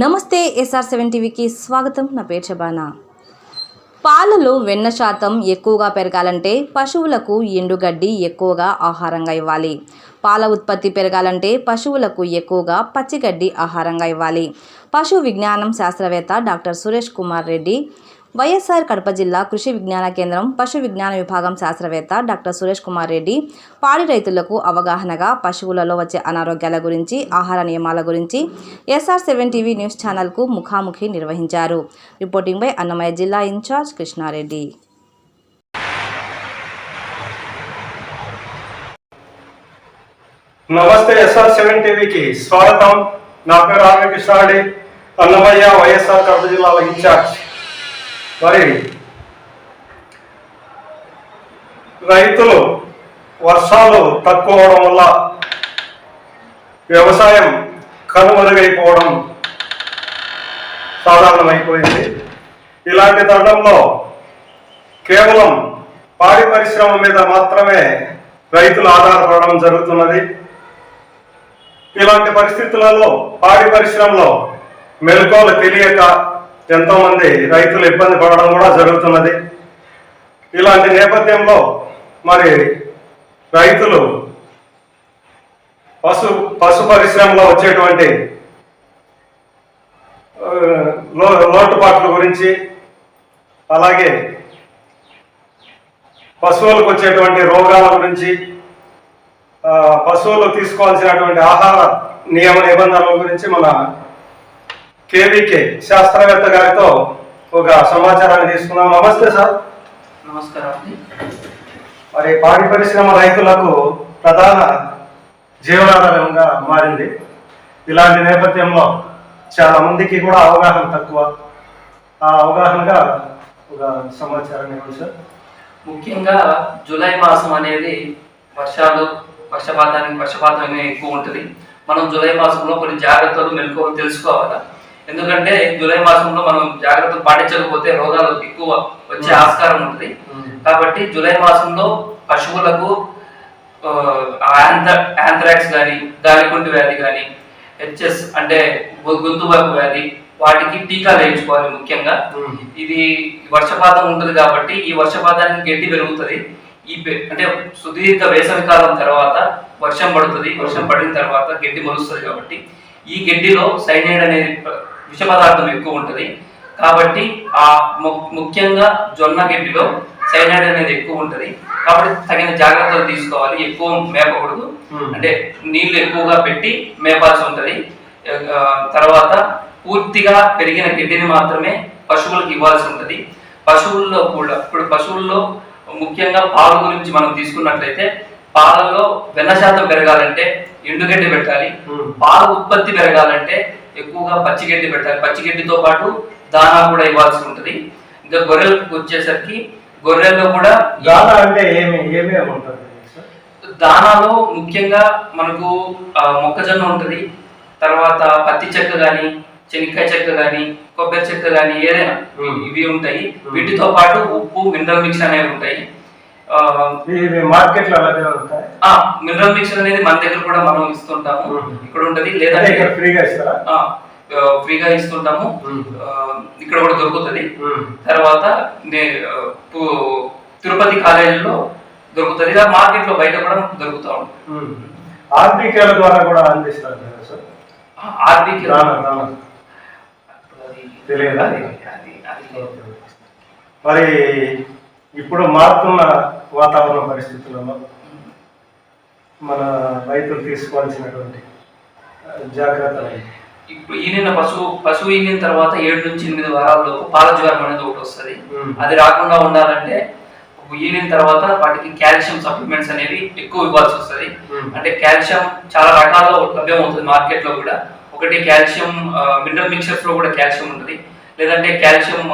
నమస్తే SR seven టీవీకి స్వాగతం. నా పేరు శబానా పాలలో వెన్న శాతం ఎక్కువగా పెరగాలంటే పశువులకు ఎండుగడ్డి ఎక్కువగా ఆహారంగా ఇవ్వాలి. పాల ఉత్పత్తి పెరగాలంటే పశువులకు ఎక్కువగా పచ్చిగడ్డి ఆహారంగా ఇవ్వాలి. పశు విజ్ఞానం శాస్త్రవేత్త డాక్టర్ సురేష్ కుమార్ రెడ్డి వైఎస్ఆర్ కడప జిల్లా కృషి విజ్ఞాన కేంద్రం పశు విజ్ఞాన విభాగం శాస్త్రవేత్త డాక్టర్ సురేష్ కుమార్ రెడ్డి పాడి రైతులకు అవగాహనగా పశువులలో వచ్చే అనారోగ్యాల గురించి ఆహార నియమాల గురించి ఎస్ఆర్ సెవెన్ టీవీ న్యూస్ ఛానల్కు ముఖాముఖి నిర్వహించారు. రిపోర్టింగ్ బై అన్నమయ్య జిల్లా ఇన్ఛార్జ్ కృష్ణారెడ్డి. నమస్తే ఎస్ఆర్ సెవెన్ టీవీకి స్వాగతం. నా పేరు రామకృష్ణారెడ్డి అన్నమయ్య వైఎస్ఆర్ కడప జిల్లాల ఇన్ఛార్జ్. మరి రైతులు వర్షాలు తక్కువ అవడం వల్ల వ్యవసాయం కనుమరుగైపోవడం సాధారణమైపోయింది. ఇలాంటి తరుణంలో కేవలం పాడి పరిశ్రమ మీద మాత్రమే రైతులు ఆధారపడడం జరుగుతున్నది. ఇలాంటి పరిస్థితులలో పాడి పరిశ్రమలో మెలకువలు తెలియక ఎంతోమంది రైతులు ఇబ్బంది పడడం కూడా జరుగుతున్నది. ఇలాంటి నేపథ్యంలో మరి రైతులు పశు పశు పరిశ్రమలో వచ్చేటువంటి లో లోటుపాట్ల గురించి అలాగే పశువులకు వచ్చేటువంటి రోగాల గురించి పశువులు తీసుకోవాల్సినటువంటి ఆహార నియమ నిబంధనల గురించి మన కేవీకే శాస్త్రవేత్త గారితో ఒక సమాచారాన్ని తీసుకున్నాం నమస్తే సార్. నమస్కారం మరి పాడి పరిశ్రమ రైతులకు ప్రధాన జీవనాధారంగా మారింది. ఇలాంటి నేపథ్యంలో చాలా మందికి కూడా అవగాహన తక్కువ. ఆ అవగాహనగా ఒక సమాచారం ఇవ్వండి సార్. ముఖ్యంగా జూలై మాసం అనేది వర్షాలు వర్షపాతానికి వర్షపాతం ఎక్కువ ఉంటుంది. మనం జూలై మాసంలో కొన్ని జాగ్రత్తలు మెలకువలు తెలుసుకోవాలి? ఎందుకంటే జూలై మాసంలో మనం జాగ్రత్తలు పాటించకపోతే రోగాలు ఎక్కువ వచ్చే ఆస్కారం ఉంటుంది. కాబట్టి జూలై మాసంలో పశువులకు యాంథ్రాక్స్ కానీ గాలికుంటి వ్యాధి కానీ హెచ్ఎస్ అంటే గొంతు వైపు వ్యాధి వాటికి టీకాలు వేయించుకోవాలి ముఖ్యంగా. ఇది వర్షపాతం ఉంటుంది కాబట్టి ఈ వర్షపాతానికి గడ్డి పెరుగుతుంది. ఈ అంటే సుదీర్ఘ వేసవి కాలం తర్వాత వర్షం పడుతుంది. వర్షం పడిన తర్వాత గడ్డి మొలుస్తుంది కాబట్టి ఈ గడ్డిలో సైనైడ్ అనేది విష పదార్థం ఎక్కువ ఉంటుంది. కాబట్టి ఆ ముఖ్యంగా జొన్న గడ్డిలో సైనైడ్ అనేది ఎక్కువ ఉంటుంది. కాబట్టి తగిన జాగ్రత్తలు తీసుకోవాలి. ఎక్కువ మేపకూడదు. అంటే నీళ్ళు ఎక్కువగా పెట్టి మేపాల్సి ఉంటుంది. తర్వాత పూర్తిగా పెరిగిన గడ్డిని మాత్రమే పశువులకు ఇవ్వాల్సి ఉంటుంది. పశువుల్లో కూడా ఇప్పుడు పశువుల్లో ముఖ్యంగా పాలు గురించి మనం తీసుకున్నట్లయితే పాలలో వెన్న శాతం పెరగాలంటే ఎండుగడ్డి పెట్టాలి. పాల ఉత్పత్తి పెరగాలంటే ఎక్కువగా పచ్చిగడ్డి పెట్టాలి పచ్చిగడ్డితో పాటు దానా కూడా ఇవ్వాల్సి ఉంటుంది. ఇంకా గొర్రెలకు వచ్చేసరికి గొర్రెల్లో కూడా దానా అంటే ఏమి ఏమేమి ఉంటుంది దానాలో ముఖ్యంగా మనకు మొక్కజొన్న ఉంటుంది. తర్వాత పత్తి చెక్క కానీ చెనిక్కాయ చెక్క కానీ కొబ్బరి చెక్క కానీ ఏదైనా. ఇవి ఉంటాయి. వీటితో పాటు ఉప్పు మినరల్ మిక్స్ అనేవి ఉంటాయి. అలాగే ఉంటాయి మినరల్ మిక్స్ అనేది మన దగ్గర కూడా మనం ఇస్తుంటాము. ఇక్కడ ఉంటది. లేదంటే ఇక్కడ ఫ్రీగా ఇస్తారా? ఫ్రీగా ఇస్తుంటాము. ఇక్కడ కూడా దొరుకుతుంది. తర్వాత తిరుపతి కాలేజీలో దొరుకుతుంది. ఇలా మార్కెట్లో బయట కూడా దొరుకుతూ ఉంటుంది. ఆర్బికేల ద్వారా కూడా అందిస్తారు సార్? ఆర్బీకి. తెలియదా? మరి ఇప్పుడు మారుతున్న వాతావరణ పరిస్థితులలో మన రైతులు తీసుకోవాల్సినటువంటి జాగ్రత్తలు? ఇప్పుడు ఈనిన పశువు పశువు ఈనిన తర్వాత ఏడు నుంచి ఎనిమిది వారాల్లోపు పాల జ్వరం అనేది ఒకటి వస్తుంది. అది రాకుండా ఉండాలంటే ఈనిన తర్వాత వాటికి కాల్షియం సప్లిమెంట్స్ అనేవి ఎక్కువ ఇవ్వాల్సి వస్తుంది. అంటే కాల్షియం చాలా రకాల్లో లభ్యమవుతుంది మార్కెట్లో కూడా ఒకటి కాల్షియం మినరల్ మిక్చర్స్లో కూడా కాల్షియం ఉంటుంది లేదంటే కాల్షియం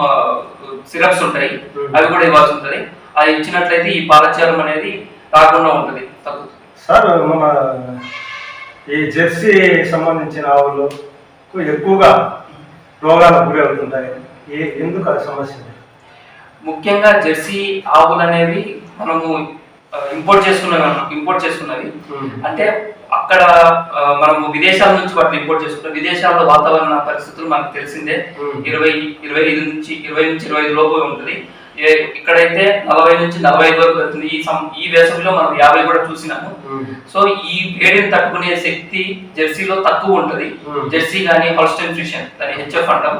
సిరప్స్ ఉంటాయి. అవి కూడా ఇవ్వాల్సి ఉంటుంది అది ఇచ్చినట్లయితే ఈ పాలచారం అనేది రాకుండా ఉంటుంది తగ్గుతుంది. సార్ మన ఈ జెర్సీ సంబంధించిన ఆవులు ఎక్కువగా రోగాలకు గురి అవుతుంటాయి. ఏ ఎందుకు అది సమస్య? ముఖ్యంగా జెర్సీ ఆవులు అనేవి మనము ఇంపోర్ట్ చేసుకున్నవి ఇంపోర్ట్ చేసుకున్నవి అంటే అక్కడ మనము విదేశాల నుంచి వాటిని ఇంపోర్ట్ చేసుకుంటాం విదేశాల్లో వాతావరణ పరిస్థితులు మనకు తెలిసిందే. ఇరవై ఇరవై ఐదు నుంచి ఇరవై నుంచి ఇరవై ఐదు లోపు ఉంటుంది. ఇక్కడైతే నలభై నుంచి నలభై ఐదు వరకు వెళ్తుంది. ఈ సం ఈ వేసవిలో మనం యాభై కూడా చూసినాము. సో ఈ వేడిని తట్టుకునే శక్తి జెర్సీలో తక్కువ ఉంటుంది. జెర్సీ కానీ హాల్స్టైన్ ఫ్రిషన్ దాని హెచ్ఎఫ్ అంటాం.